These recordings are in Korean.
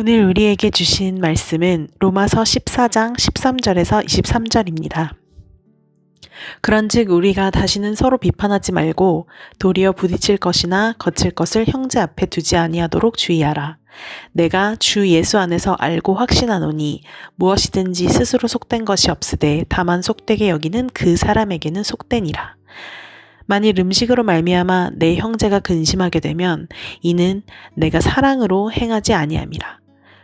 오늘 우리에게 주신 말씀은 로마서 14장 13절에서 23절입니다. 그런즉 우리가 다시는 서로 비판하지 말고 도리어 부딪힐 것이나 거칠 것을 형제 앞에 두지 아니하도록 주의하라. 내가 주 예수 안에서 알고 확신하노니 무엇이든지 스스로 속된 것이 없으되 다만 속되게 여기는 그 사람에게는 속되니라. 만일 음식으로 말미암아 내 형제가 근심하게 되면 이는 내가 사랑으로 행하지 아니함이라.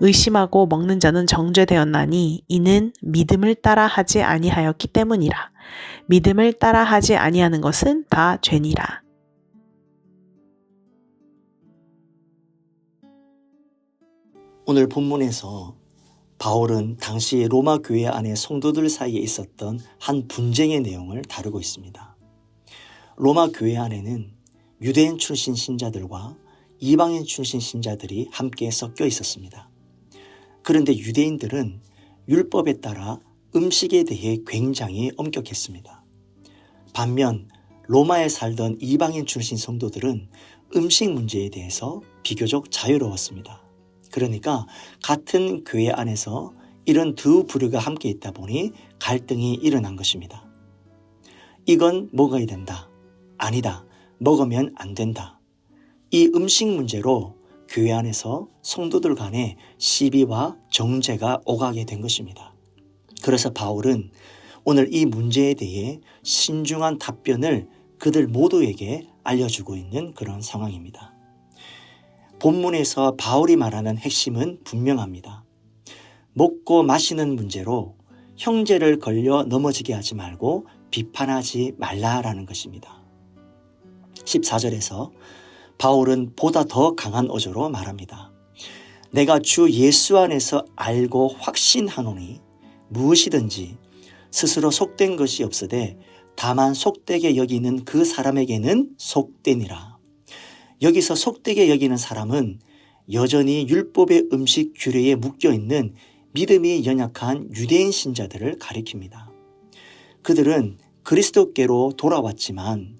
의심하고 먹는 자는 정죄되었나니 이는 믿음을 따라 하지 아니하였기 때문이라. 믿음을 따라 하지 아니하는 것은 다 죄니라. 오늘 본문에서 바울은 당시 로마 교회 안에 성도들 사이에 있었던 한 분쟁의 내용을 다루고 있습니다. 로마 교회 안에는 유대인 출신 신자들과 이방인 출신 신자들이 함께 섞여 있었습니다. 그런데 유대인들은 율법에 따라 음식에 대해 굉장히 엄격했습니다. 반면 로마에 살던 이방인 출신 성도들은 음식 문제에 대해서 비교적 자유로웠습니다. 그러니까 같은 교회 안에서 이런 두 부류가 함께 있다 보니 갈등이 일어난 것입니다. 이건 먹어야 된다. 아니다. 먹으면 안 된다. 이 음식 문제로 교회 안에서 성도들 간에 시비와 정죄가 오가게 된 것입니다. 그래서 바울은 오늘 이 문제에 대해 신중한 답변을 그들 모두에게 알려주고 있는 그런 상황입니다. 본문에서 바울이 말하는 핵심은 분명합니다. 먹고 마시는 문제로 형제를 걸려 넘어지게 하지 말고 비판하지 말라라는 것입니다. 14절에서 바울은 보다 더 강한 어조로 말합니다. 내가 주 예수 안에서 알고 확신하노니 무엇이든지 스스로 속된 것이 없으되 다만 속되게 여기는 그 사람에게는 속되니라. 여기서 속되게 여기는 사람은 여전히 율법의 음식 규례에 묶여 있는 믿음이 연약한 유대인 신자들을 가리킵니다. 그들은 그리스도께로 돌아왔지만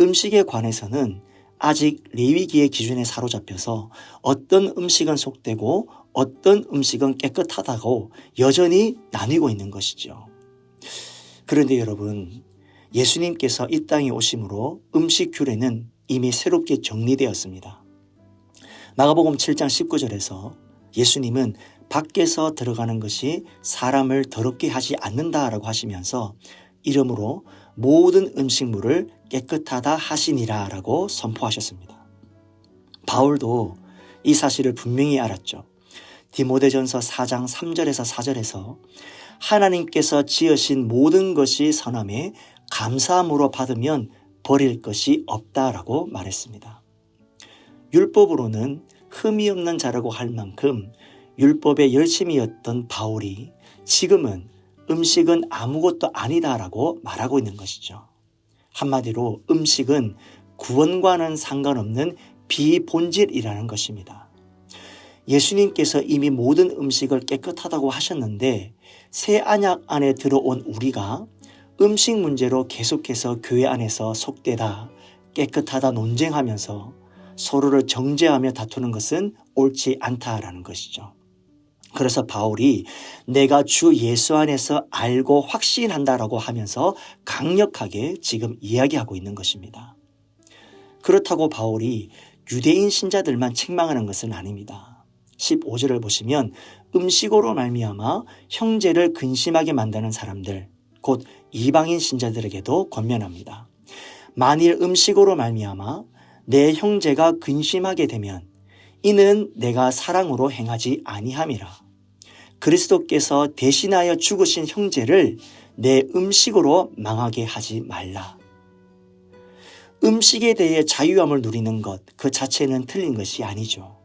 음식에 관해서는 아직 레위기의 기준에 사로잡혀서 어떤 음식은 속되고 어떤 음식은 깨끗하다고 여전히 나뉘고 있는 것이죠. 그런데 여러분, 예수님께서 이 땅에 오심으로 음식 규례는 이미 새롭게 정리되었습니다. 마가복음 7장 19절에서 예수님은 밖에서 들어가는 것이 사람을 더럽게 하지 않는다라고 하시면서 이름으로 모든 음식물을 깨끗하다 하시니라 라고 선포하셨습니다. 바울도 이 사실을 분명히 알았죠. 디모데전서 4장 3절에서 4절에서 하나님께서 지으신 모든 것이 선함에 감사함으로 받으면 버릴 것이 없다라고 말했습니다. 율법으로는 흠이 없는 자라고 할 만큼 율법의 열심이었던 바울이 지금은 음식은 아무것도 아니다라고 말하고 있는 것이죠. 한마디로 음식은 구원과는 상관없는 비본질이라는 것입니다. 예수님께서 이미 모든 음식을 깨끗하다고 하셨는데 새 안약 안에 들어온 우리가 음식 문제로 계속해서 교회 안에서 속되다, 깨끗하다 논쟁하면서 서로를 정죄하며 다투는 것은 옳지 않다라는 것이죠. 그래서 바울이 내가 주 예수 안에서 알고 확신한다라고 하면서 강력하게 지금 이야기하고 있는 것입니다. 그렇다고 바울이 유대인 신자들만 책망하는 것은 아닙니다. 15절을 보시면 음식으로 말미암아 형제를 근심하게 만드는 사람들 곧 이방인 신자들에게도 권면합니다. 만일 음식으로 말미암아 내 형제가 근심하게 되면 이는 내가 사랑으로 행하지 아니함이라. 그리스도께서 대신하여 죽으신 형제를 내 음식으로 망하게 하지 말라. 음식에 대해 자유함을 누리는 것 그 자체는 틀린 것이 아니죠.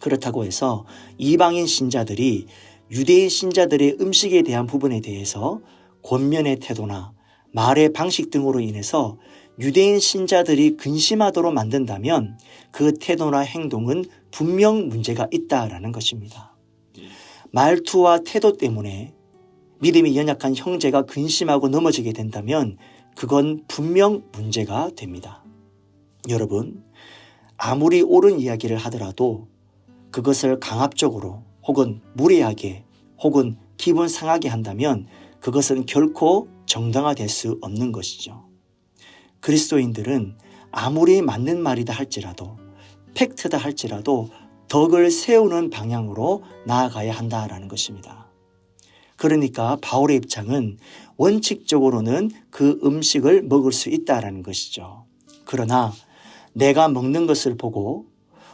그렇다고 해서 이방인 신자들이 유대인 신자들의 음식에 대한 부분에 대해서 권면의 태도나 말의 방식 등으로 인해서 유대인 신자들이 근심하도록 만든다면 그 태도나 행동은 분명 문제가 있다라는 것입니다. 말투와 태도 때문에 믿음이 연약한 형제가 근심하고 넘어지게 된다면 그건 분명 문제가 됩니다. 여러분, 아무리 옳은 이야기를 하더라도 그것을 강압적으로 혹은 무례하게 혹은 기분 상하게 한다면 그것은 결코 정당화될 수 없는 것이죠. 그리스도인들은 아무리 맞는 말이다 할지라도 팩트다 할지라도 덕을 세우는 방향으로 나아가야 한다라는 것입니다. 그러니까 바울의 입장은 원칙적으로는 그 음식을 먹을 수 있다라는 것이죠. 그러나 내가 먹는 것을 보고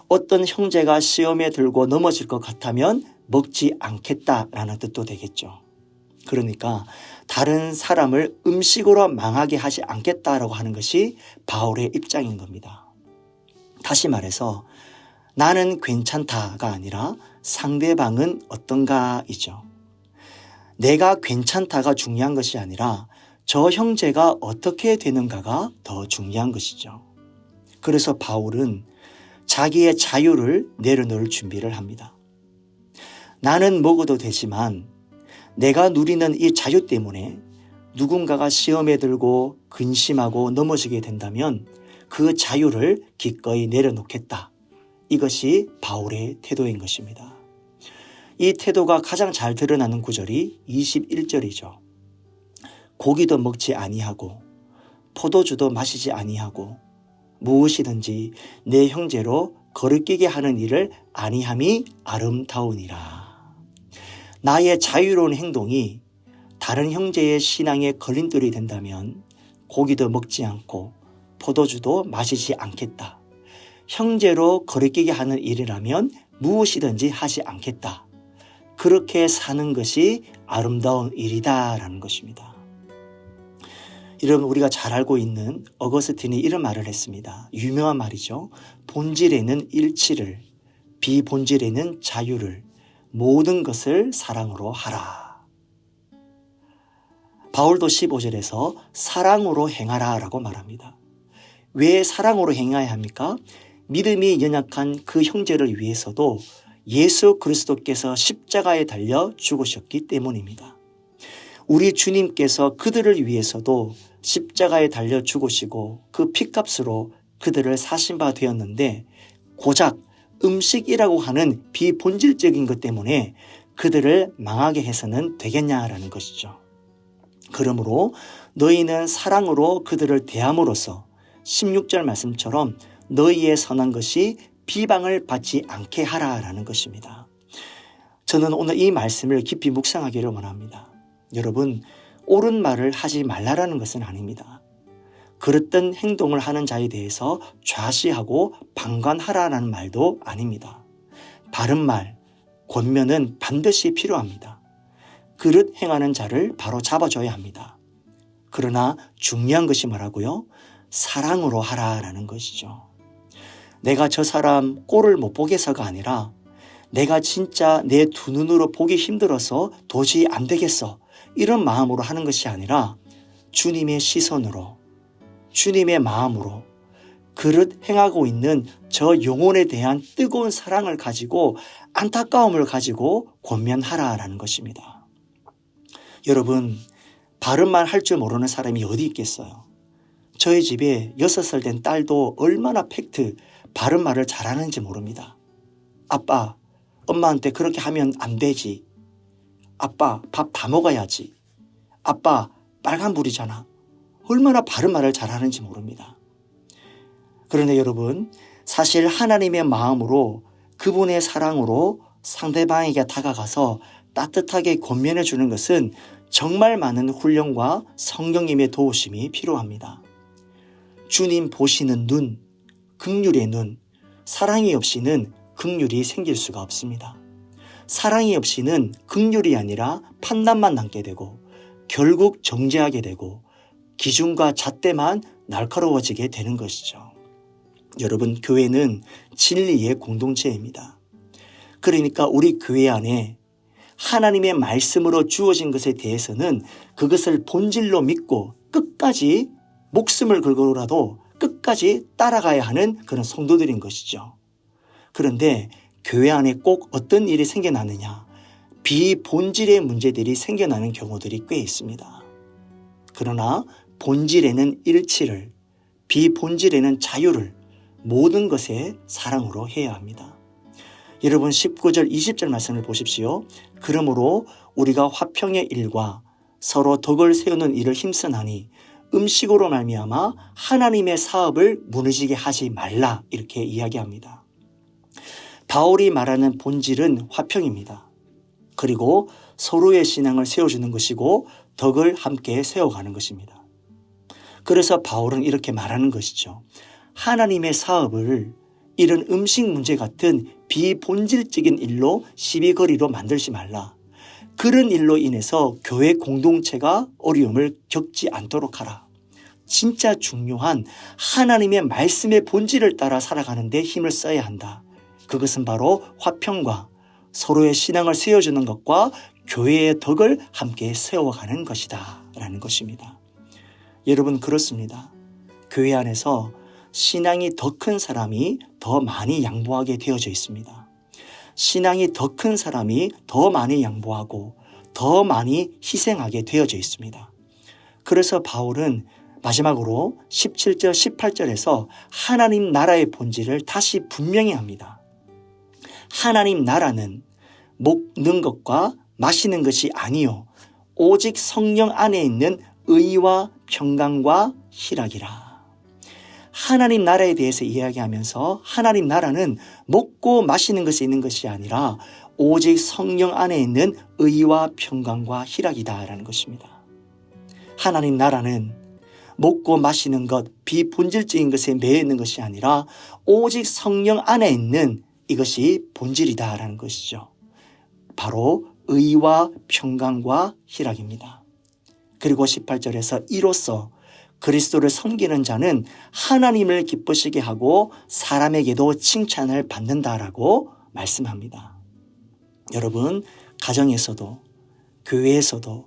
어떤 형제가 시험에 들고 넘어질 것 같다면 먹지 않겠다라는 뜻도 되겠죠. 그러니까 다른 사람을 음식으로 망하게 하지 않겠다라고 하는 것이 바울의 입장인 겁니다. 다시 말해서 나는 괜찮다가 아니라 상대방은 어떤가이죠. 내가 괜찮다가 중요한 것이 아니라 저 형제가 어떻게 되는가가 더 중요한 것이죠. 그래서 바울은 자기의 자유를 내려놓을 준비를 합니다. 나는 먹어도 되지만 내가 누리는 이 자유 때문에 누군가가 시험에 들고 근심하고 넘어지게 된다면 그 자유를 기꺼이 내려놓겠다. 이것이 바울의 태도인 것입니다. 이 태도가 가장 잘 드러나는 구절이 21절이죠. 고기도 먹지 아니하고 포도주도 마시지 아니하고 무엇이든지 내 형제로 거르끼게 하는 일을 아니함이 아름다우니라. 나의 자유로운 행동이 다른 형제의 신앙에 걸림돌이 된다면 고기도 먹지 않고 포도주도 마시지 않겠다. 형제로 거리끼게 하는 일이라면 무엇이든지 하지 않겠다. 그렇게 사는 것이 아름다운 일이다라는 것입니다. 여러분 우리가 잘 알고 있는 어거스틴이 이런 말을 했습니다. 유명한 말이죠. 본질에는 일치를, 비본질에는 자유를, 모든 것을 사랑으로 하라. 바울도 15절에서 사랑으로 행하라 라고 말합니다. 왜 사랑으로 행해야 합니까? 믿음이 연약한 그 형제를 위해서도 예수 그리스도께서 십자가에 달려 죽으셨기 때문입니다. 우리 주님께서 그들을 위해서도 십자가에 달려 죽으시고 그 피값으로 그들을 사신 바 되었는데 고작 음식이라고 하는 비본질적인 것 때문에 그들을 망하게 해서는 되겠냐라는 것이죠. 그러므로 너희는 사랑으로 그들을 대함으로써 16절 말씀처럼 너희의 선한 것이 비방을 받지 않게 하라라는 것입니다. 저는 오늘 이 말씀을 깊이 묵상하기를 원합니다. 여러분, 옳은 말을 하지 말라라는 것은 아닙니다. 그릇된 행동을 하는 자에 대해서 좌시하고 방관하라는 말도 아닙니다. 바른 말, 권면은 반드시 필요합니다. 그릇 행하는 자를 바로 잡아줘야 합니다. 그러나 중요한 것이 뭐라고요? 사랑으로 하라라는 것이죠. 내가 저 사람 꼴을 못 보겠어가 아니라 내가 진짜 내 두 눈으로 보기 힘들어서 도저히 안 되겠어. 이런 마음으로 하는 것이 아니라 주님의 시선으로, 주님의 마음으로 그릇 행하고 있는 저 영혼에 대한 뜨거운 사랑을 가지고 안타까움을 가지고 권면하라라는 것입니다. 여러분, 바른 말 할 줄 모르는 사람이 어디 있겠어요? 저희 집에 여섯 살된 딸도 얼마나 팩트, 바른 말을 잘하는지 모릅니다. 아빠, 엄마한테 그렇게 하면 안 되지. 아빠, 밥 다 먹어야지. 아빠, 빨간불이잖아. 얼마나 바른 말을 잘하는지 모릅니다. 그런데 여러분, 사실 하나님의 마음으로 그분의 사랑으로 상대방에게 다가가서 따뜻하게 권면해 주는 것은 정말 많은 훈련과 성령님의 도우심이 필요합니다. 주님 보시는 눈, 극률의 눈, 사랑이 없이는 극률이 생길 수가 없습니다. 사랑이 없이는 극률이 아니라 판단만 남게 되고 결국 정죄하게 되고 기준과 잣대만 날카로워지게 되는 것이죠. 여러분, 교회는 진리의 공동체입니다. 그러니까 우리 교회 안에 하나님의 말씀으로 주어진 것에 대해서는 그것을 본질로 믿고 끝까지 목숨을 걸고라도 끝까지 따라가야 하는 그런 성도들인 것이죠. 그런데 교회 안에 꼭 어떤 일이 생겨나느냐? 비본질의 문제들이 생겨나는 경우들이 꽤 있습니다. 그러나 본질에는 일치를, 비본질에는 자유를 모든 것에 사랑으로 해야 합니다. 여러분 19절 20절 말씀을 보십시오. 그러므로 우리가 화평의 일과 서로 덕을 세우는 일을 힘쓰나니 음식으로 말미암아 하나님의 사업을 무너지게 하지 말라 이렇게 이야기합니다. 바울이 말하는 본질은 화평입니다. 그리고 서로의 신앙을 세워주는 것이고 덕을 함께 세워가는 것입니다. 그래서 바울은 이렇게 말하는 것이죠. 하나님의 사업을 이런 음식 문제 같은 비본질적인 일로 시비거리로 만들지 말라. 그런 일로 인해서 교회 공동체가 어려움을 겪지 않도록 하라. 진짜 중요한 하나님의 말씀의 본질을 따라 살아가는 데 힘을 써야 한다. 그것은 바로 화평과 서로의 신앙을 세워주는 것과 교회의 덕을 함께 세워가는 것이다. 라는 것입니다. 여러분, 그렇습니다. 교회 안에서 신앙이 더 큰 사람이 더 많이 양보하게 되어져 있습니다. 신앙이 더 큰 사람이 더 많이 양보하고 더 많이 희생하게 되어져 있습니다. 그래서 바울은 마지막으로 17절, 18절에서 하나님 나라의 본질을 다시 분명히 합니다. 하나님 나라는 먹는 것과 마시는 것이 아니요 오직 성령 안에 있는 의와 평강과 희락이라. 하나님 나라에 대해서 이야기하면서 하나님 나라는 먹고 마시는 것이 있는 것이 아니라 오직 성령 안에 있는 의와 평강과 희락이다라는 것입니다. 하나님 나라는 먹고 마시는 것, 비본질적인 것에 매여 있는 것이 아니라 오직 성령 안에 있는 이것이 본질이다라는 것이죠. 바로 의와 평강과 희락입니다. 그리고 18절에서 이로써 그리스도를 섬기는 자는 하나님을 기쁘시게 하고 사람에게도 칭찬을 받는다라고 말씀합니다. 여러분, 가정에서도 교회에서도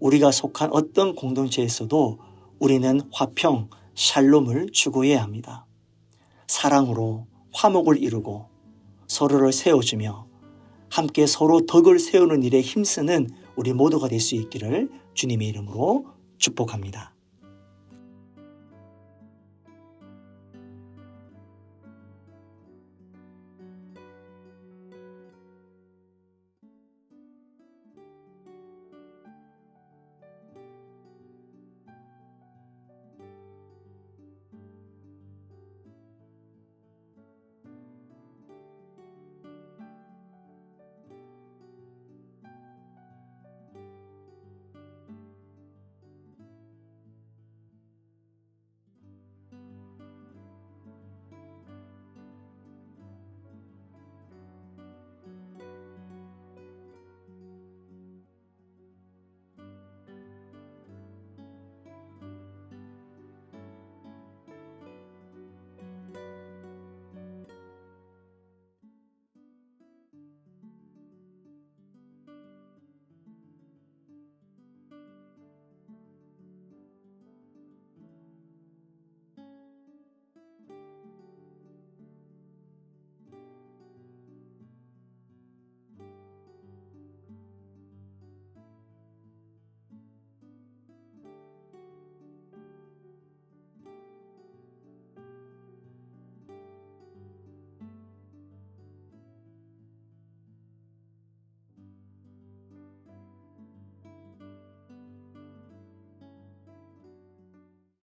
우리가 속한 어떤 공동체에서도 우리는 화평, 샬롬을 추구해야 합니다. 사랑으로 화목을 이루고 서로를 세워주며 함께 서로 덕을 세우는 일에 힘쓰는 우리 모두가 될 수 있기를 주님의 이름으로 축복합니다.